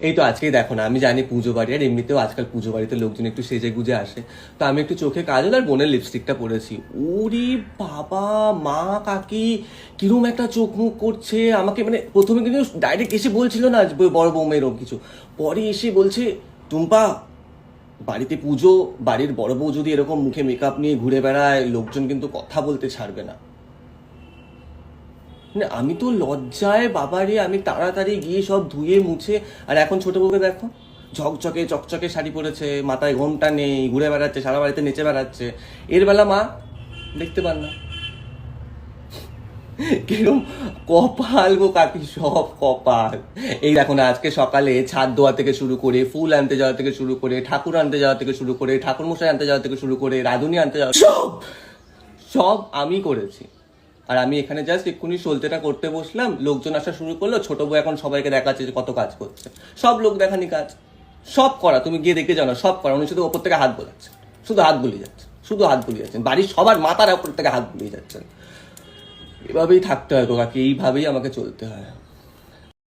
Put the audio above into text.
এই তো আজকেই দেখো না, আমি জানি পুজো বাড়ি, আর এমনিতেও আজকাল পুজো বাড়িতে লোকজন একটু সেজে গুজে আসে। তো আমি একটু চোখে কাজল আর বোনের লিপস্টিকটা পরেছি। ওরে বাবা, মা, কাকি, কিরম একটা চোখ মুখ করছে। আমাকে মানে প্রথমে কিন্তু ডাইরেক্ট এসে বলছিল না বড় বৌমা এরকম কিছু। পরে এসে বলছে, টুম্পা, বাড়িতে পুজো, বাড়ির বড় বউ যদি এরকম মুখে মেকআপ নিয়ে ঘুরে বেড়ায়, লোকজন কিন্তু কথা বলতে ছাড়বে না। মানে আমি তো লজ্জায় বাবারে, আমি তাড়াতাড়ি গিয়ে সব ধুয়ে মুছে, আর এখন ছোট বউকে দেখো। ঝকঝকে, চকচকে শাড়ি পরেছে, মাথায় ঘোমটা নেই, ঘুরে বেড়াচ্ছে, সারা বাড়িতে নেচে বেড়াচ্ছে। এর বেলা মা দেখতে পান না। কিরম কপাল গো কাকি, সব কপাল। এই দেখো না, আজকে সকালে ছাদ দোয়া থেকে শুরু করে, ফুল আনতে যাওয়া থেকে শুরু করে, ঠাকুর আনতে যাওয়া থেকে শুরু করে ঠাকুর মশাই আনতে যাওয়া থেকে শুরু করে, রাধুনি আনতে যাওয়া সব! সব আমি করেছি। আর আমি এখানে জাস্ট এক্ষুনি সলতেটা করতে বসলাম, লোকজন আসা শুরু করল, ছোট বউ এখন সবাইকে দেখাচ্ছে যে কত কাজ করছে। সব লোক দেখানি কাজ, সব করা, তুমি গিয়ে দেখে জানো, সব করা, উনি শুধু ওপর থেকে হাত বোলাচ্ছেন শুধু হাত বুলিয়ে যাচ্ছে, শুধু হাত বুলিয়ে যাচ্ছেন বাড়ির সবার মাথার ওপর থেকে হাত বুলিয়ে যাচ্ছেন এভাবেই থাকতে হয় তোমাকে এইভাবেই আমাকে চলতে হয়।